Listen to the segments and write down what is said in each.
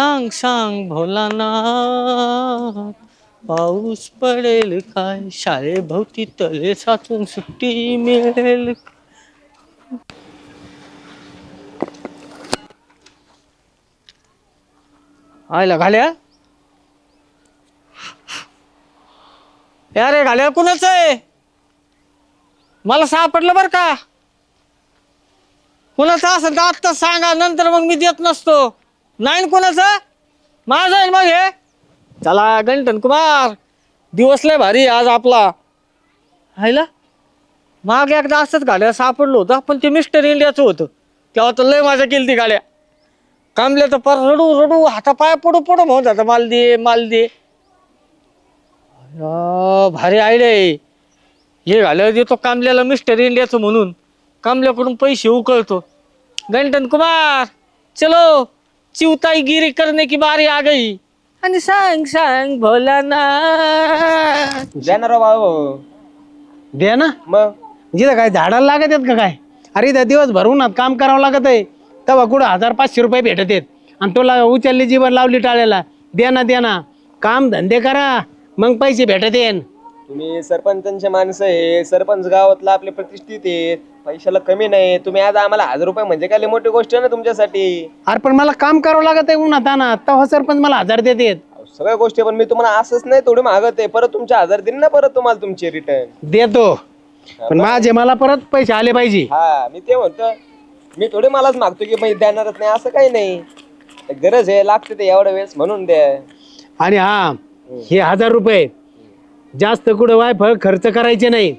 सांग सांग भोलानाथ पाऊस पडेल काय? शाळेभोवती तले साचून सुट्टी मिळेल आयला घाल्या? अरे घाल्या कुणाच आहे? मला सापडलं बर का? कुणाचं असेल तर आत्ता सांगा नंतर मग मी देत नसतो. नाही न कुणाचं? माझं आहे मग हे? चला गंटन कुमार. दिवस लय भारी आज आपला. हायला माग एकदा असंच गाड्या सापडलो होतं पण ते मिस्टर इंडियाचं होतं. तेव्हा तर लय मजा केली ती गाड्या. कामल्या तर पर रडू रडू हातापाय पडू पडू म्हणत आता माल दे माल दे. भारी आयडिया आहे. हे घाल्यावर देतो कामल्याला मिस्टर इंडियाचं म्हणून. कामल्याकडून पैसे उकळतो. गंटन कुमार चलो. चिवताई गिरी करने की बारी आ गई. आणि सांग सांग भोला ना. द्या ना राव भाऊ. द्या ना. मग? जिथं काय झाडाला लागत आहेत का काय? अरे त्या दिवस भरवून काम करावं लागत आहे. तेव्हा कुठं हजार पाचशे रुपये भेटत आहेत. आणि तुला उचलली जीवन लावली टाळ्याला. द्या ना द्या ना. काम धंदे करा. मग पैसे भेटत येईन तुम्ही सरपंचांचे माणसं आहे सरपंच गावातला आपले प्रतिष्ठित आहेत पैशाला कमी नाही तुम्ही आज आम्हाला हजार रुपये म्हणजे काय मोठी गोष्ट आहे ना तुमच्यासाठी? अरे पण मला काम करावं लागत आहे उन्हात ना तेव्हा सरपंच मला हजार देत अहो, सगळ्या गोष्टी पण मी तुम्हाला असंच नाही थोडी मागत आहे. परत तुमचे हजार देईन ना परत तुम्हाला तुमचे रिटर्न देतो. पण माझे मला परत पैसे आले पाहिजे. हा मी ते म्हणतो मी थोडे मलाच मागतो की मी देणारच नाही असं काही नाही. गरज आहे लागते ते एवढ्या वेळेस म्हणून द्या. आणि हा हे हजार रुपये जास्त कुठं वायफळ खर्च करायचे नाही.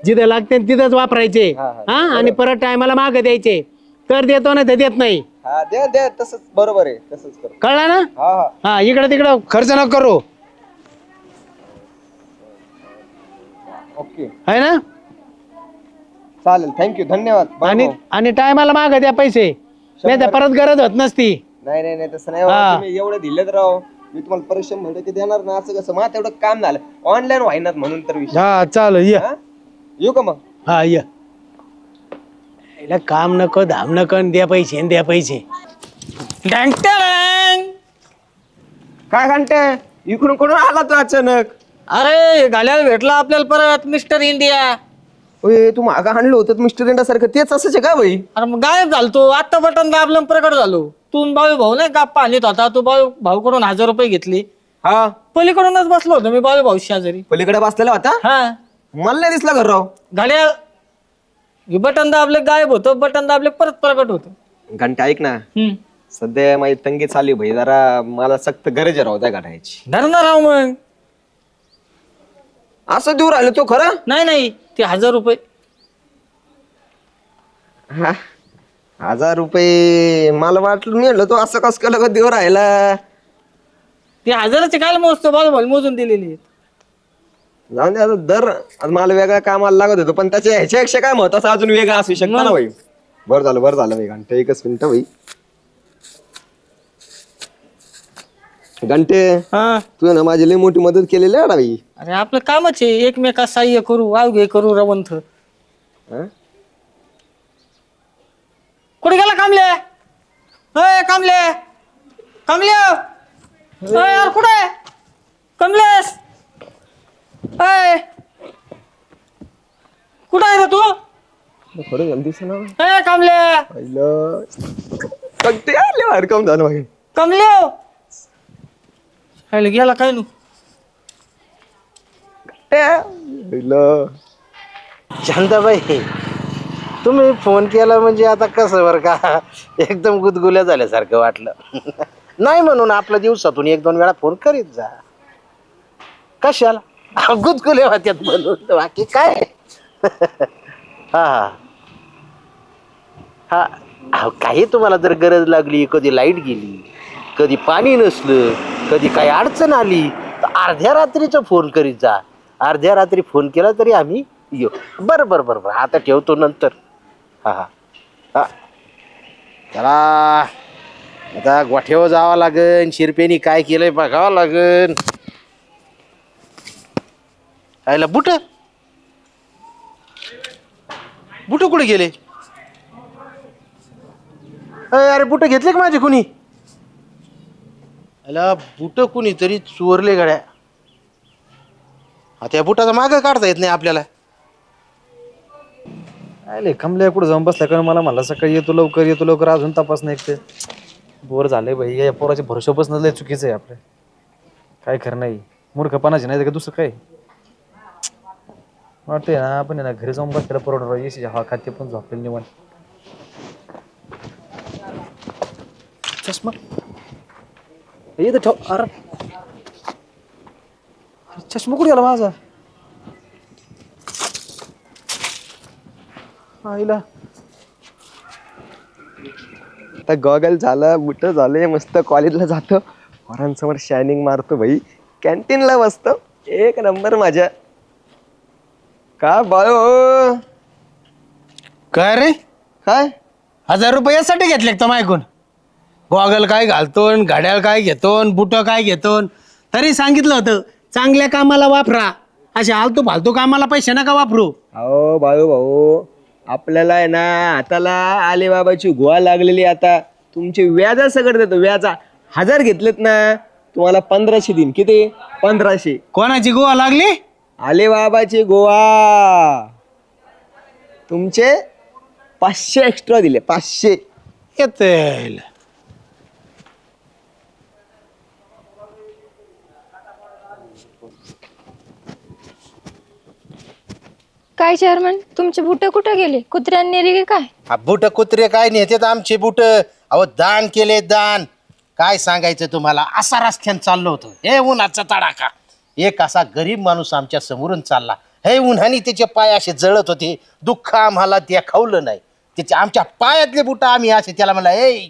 जिथं लागते तिथंच वापरायचे. हा, हा. हा आणि परत टायमाला माग द्यायचे. तर देतो ना तर देत नाही. हा द्या द्या तसंच. बरोबर आहे तसंच करू. कळला ना? हा हा. हा इकडे तिकडं खर्च न करू. ओके. है ना? चालेल थँक्यू धन्यवाद. आणि भाऊ. आणि टायमाला माग द्या पैसे. नाही तर परत गरज होत नसती. नाही नाही नाही तसं नाही हा. बाबा, तुम्ही एवढं दिलेत राव. मी तुम्हाला परिश्रम म्हणतो की देणार ना असं कसं? मला तेवढं काम झालं. ऑनलाईन व्हायनात म्हणून तर विषय. हा चाल ये. हा? येऊ का मग? हा ये. याला काम नको धाम नको आणि द्या पैसे आणि द्या पैसे. डँग काय घंटे? इकडून कोण आला तू अचानक? अरे घाल्याला भेटला आपल्याला परत मिस्टर इंडिया. ओय तू मागं आणलं होतं मिस्टर इंडा सारखं तेच असंच आहे का भाई अरे मग गायब झालो तो. आत्ता बटन दाबलं आणि प्रकट झालो तू बाळू भाऊ नाही का? पाणीत होता तू बाळू भाऊकडून हजार रुपये घेतले. हा. पलीकडूनच बसलो होतो मी बाळू भाऊ शेजारी. पलीकडे बसलेला होता? हा. मला नाही दिसला घर राव घड्याळ. हे बटन दाबले गायब होतं बटन दाबले परत प्रकट होतं. घंटा ऐक ना. हम्म. सध्या माझी तंगी चालली भाई जरा मला सक्त गरज आहे राव त्या घटायची धरणार राव मग. असं दूर आलं तो खरं? नाही नाही ते हजार रुपये. हा. हजार रुपये मला वाटलं मी म्हणलं तो असं कस केलं का देव राहिला? ते हजाराचे काय मोजतो? बाळू भाऊ मोजून दिलेली. जाऊन दे आता दर आता मला वेगळ्या कामाला लागत होतो पण त्याच्या ह्याच्यापेक्षा काय महत्वाचं? अजून वेगळं असू शकतं ना भाई. बरं झालं बरं झालं भाई. घंटे एकच मिनिट भाई. घंटे हा. तू ना माझी लई मोठी मदत केलेली आहे ना भाई. अरे आपलं कामच आहे. एकमेका सहाय्य करू अवघे करू रवंथ हा? कुठे गेला कामले? अय कामले. कामले. अय यार कुठे? कमलेश. अय कुठे आहे रे तू? खरं झालं दिसत ना. अय कामले. पहिलं आले बाहेर काम झालं भाई कमले. अरे गेला काय नु? पहिलं शांताबाई. तुम्ही फोन केला म्हणजे आता कसं बरं का? एकदम गुदगुल्या झाल्यासारखं वाटलं. नाही म्हणून आपल्या दिवसातून एक दोन वेळा फोन करीत जा. कशाला? अहो, गुदगुल्या होत्यात म्हणून. बाकी काय? हा हा. हा अहो, काही तुम्हाला जर गरज लागली कधी लाइट गेली कधी पाणी नसलं कधी काही अडचण आली तर अर्ध्या रात्रीचं फोन करीत जा. अर्ध्या रात्री फोन केला तरी आम्ही येऊ. बरं बरं बरं बरं. आता ठेवतो नंतर. हा हा. हा. चला. आता गोठ्यावर जावं लागन शिरपेनी काय केलंय बघावं लागन. आयला बुट? बुट कुठे गेले? अय, अरे बुट घेतले का माझे कुणी? याला बुट कुणीतरी चोरले गड्या. आता या बुटाचा माग काढता येत नाही आपल्याला. आले कमल्या कुठं जाऊन बसल्या कारण मला म्हणला सकाळी येतो लवकर येतो लवकर अजून तपास नाही ते बोर झालंय भाई या पोराच्या भरोशा बसणं लय चुकीचं आहे आपलं. काय खरं नाही. मूर्खपणाचे नाही तर का दुसरं काय? वाटतंय ना आपण आहे ना घरी जाऊन बसलेला परवडा एसी हवा खाते पण झोपेल निवांत. चष्मा. इथं ठेव. अरे. अरे चष्मा कुठे गेला माझा? आईला आता गॉगल झालं बुट झाले मस्त कॉलेजला जातो. पोरांसमोर शायनिंग मारतो भाई. कॅन्टीनला बसतो. एक नंबर माझ्या. का बाळो? काय रे? काय? हजार रुपये यासाठी घेतले का ऐकून गॉगल काय घालतो न घड्याळ काय घेतो न बुट काय घेतो न तरी सांगितलं होतं चांगल्या कामाला वापरा. असे आलतू फालतू कामाला पैसे नका वापरू. अहो बाळू भाऊ. आपल्याला आहे ना हाताला आलेबाबाची गुहा लागलेली आता. तुमचे व्याजा सगळं देतो व्याजा. हजार घेतलेत ना तुम्हाला पंधराशे देईन. किती? पंधराशे. कोणाची गोवा लागली? आलेबाबाची गोवा तुमचे पाचशे एक्स्ट्रा दिले पाचशे. येतील काय चेअरमन तुमचे बुट कुठे गेले? कुत्र्यांनी रे की काय? बुट कुत्रे काय नेतात आमचे बुट. अहो दान केले दान. काय सांगायचं तुम्हाला? असा रस्त्यान चाललो होतो. हे उन्हाचा तडाखा. एक असा गरीब माणूस आमच्या समोरून चालला. हे उन्हाने त्याचे पाय असे जळत होते. दुःख आम्हाला देखावलं नाही. त्याचे आमच्या पायातले बुट आम्ही असे त्याला म्हणला ए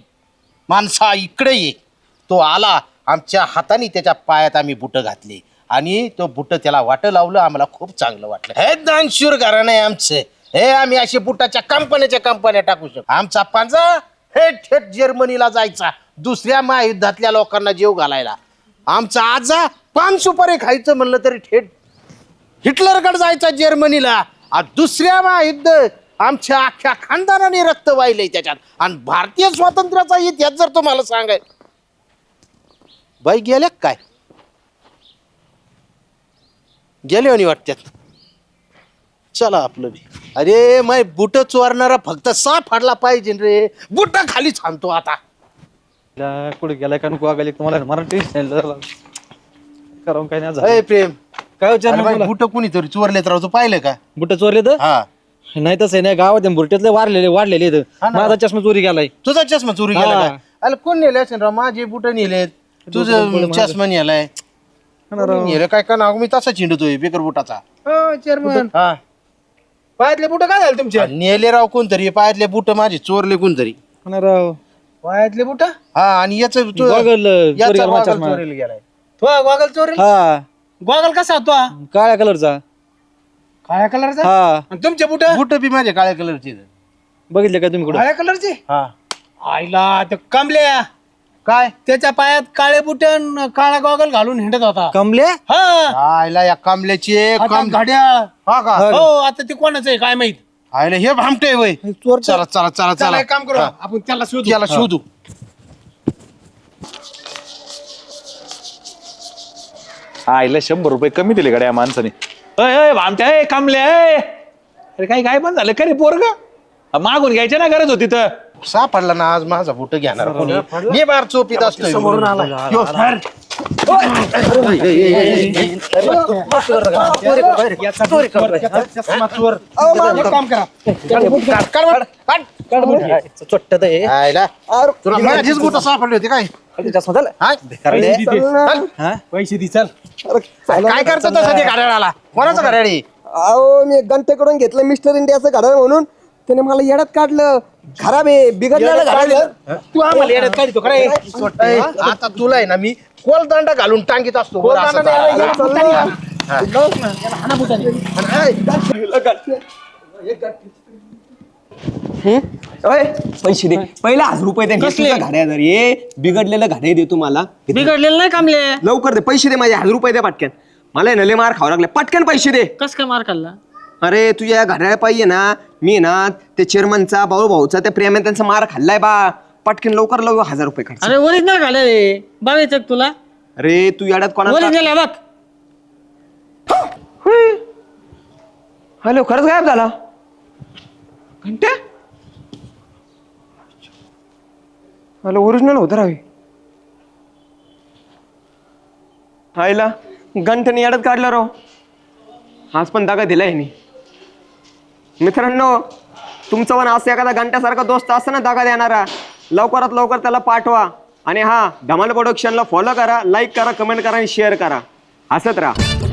माणसा इकडे ये. तो आला. आमच्या हाताने त्याच्या पायात आम्ही बुट घातले. आणि तो बुट त्याला वाट लावलं आम्हाला खूप चांगलं वाटलं. हे दानशूर घराणं आहे आमचं. हे आम्ही असे बुटाच्या कंपन्याच्या कंपन्या टाकू शकतो. आमचा पांजा हे थेट जर्मनीला जायचा दुसऱ्या महायुद्धातल्या लोकांना जीव घालायला. आमचा आजा पान सुपारी खायचं म्हणलं तरी थेट हिटलरकडे जायचा जर्मनीला. आ दुसऱ्या महायुद्ध आमच्या अख्ख्या खानदानाने रक्त वाहिले त्याच्यात. आणि भारतीय स्वातंत्र्याचा इतिहास जर तुम्हाला सांगाय बाई गेल्या काय? गेले आणि वाटत्यात. चला आपलं बी. अरे माय बुट चोरणारा फक्त साप फाडला पाहिजे रे. बुट खाली छानतो आता. कुठे गेलाय का नको आगाली तुम्हाला मला टेन्शन करावं काय नाही झालं. अय प्रेम. काय विचार बुट कुणीतरी चोरलेत राव तू पाहिलं का? बुट चोरले तर हा. नाही तसं आहे नाही गावात आहे, बुरट्यातले वारलेले वाढलेले. हा ना. माझा चष्मा चोरी गेलाय. तुझा चष्मा चोरी गेला हा. का? अरे कोण नेले असेल राव? माझे बुट नेलेत. तुझं चष्मा नेलाय. नेलं काय का नाव? मी तसा चिंडतोय बेकर बुटाचा. चेअरमन हा. पायातले बुट काय झाले तुमचे? नेले राव कोणतरी पायातले बुट माझे चोरले कोणतरी. हा राव पायातले बुट? हा आणि याच गॉगल चोरी गेला माझा चष्मा. गेलाय. तो गॉगल चोरेल? हा. गॉगल कसा होतो? हा? काळ्या कलरचा. काळ्या कलरचा? हा. आणि तुमचे बुट? बुट बी माझ्या काळ्या कलरचे बघितले का तुम्ही कुठं? काळ्या कलरचे? हा. आईला ते कमल्या. काय? त्याच्या पायात काळे बुटन काळा गॉगल घालून हिंडत होता. कमले? हा. आयला या कामल्याची एक आता काम घड्याळ. हा का? हो आता ते कोणाचं आहे काय माहीत? आयला हे भामटे वय. चोर चला चला चला चला चला. एक काम करू. आपण त्याला शोधू. त्याला शोधू. आईला शंभर रुपये कमी दिले गड्या या माणसाने. अय अय भामट्या अय कामले अय अरे काय काय पण झालं? का रे पोरग? मागून घ्यायच्या ना गरज होती तर. सापडला ना आज माझा बुट घेणार कोणी? मी बार चोपीत असतोय. समोरून आला. काम करा. चोट्ट्यात आहे आयला. तुला माझीच बुट सापडली होती काय? हाय? हा? पैसे दे चल. काय करतो तसं ते गाड्याला कोणाचं गाड्याळी अहो मी घंटेकडून घेतलं मिस्टर इंडियाचं घड्याळ म्हणून. त्याने मला येड्यात काढलं. खराब आहे बिघडलेलं आहे. तू आम्हाला येण्यात काढतो खरं आता तुला आहे ना मी कोलदांडा घालून टांगीत असतो बरं असं चालायला. हं? ओय, पैसे दे. पहिला हजार रुपये दे कसले? घड्या जर. ये बिघडलेलं घड्या दे तुम्हाला बिघडलेलं नाही कामले? लवकर दे. पैसे दे माझे. हजार रुपये दे पटकन. मला नले मार खावा लागले. पटकन पैसे दे. कस काय मार खाल्ला? अरे तुझ्या घड्याळ पाहिजे ना. मी ना ते चेअरमनचा भाऊ भाऊचा त्या प्रेम त्यांचा मार खाल्लाय बा. पटकन लवकर लवकर हजार रुपये खर्च. अरे ओरिजिनल घाले रे. बघायचं का तुला? अरे तू याड्यात कोणा ओरिजिनल आहे बघ. हॅलो खरंच गायब झाला? घंट्या? हॅलो ओरिजिनल होतं रावी आईला गंठन याड्यात काढलं राव. हाच पण दागा दिलाय ह्यानी. मित्रांनो तुमचं पण असं एखादा घंट्यासारखा दोस्त असं ना दागा देणारा लवकरात लवकर त्याला पाठवा. आणि हा धमाल प्रोडक्शनला फॉलो करा लाईक करा कमेंट करा आणि शेअर करा. हसत राहा.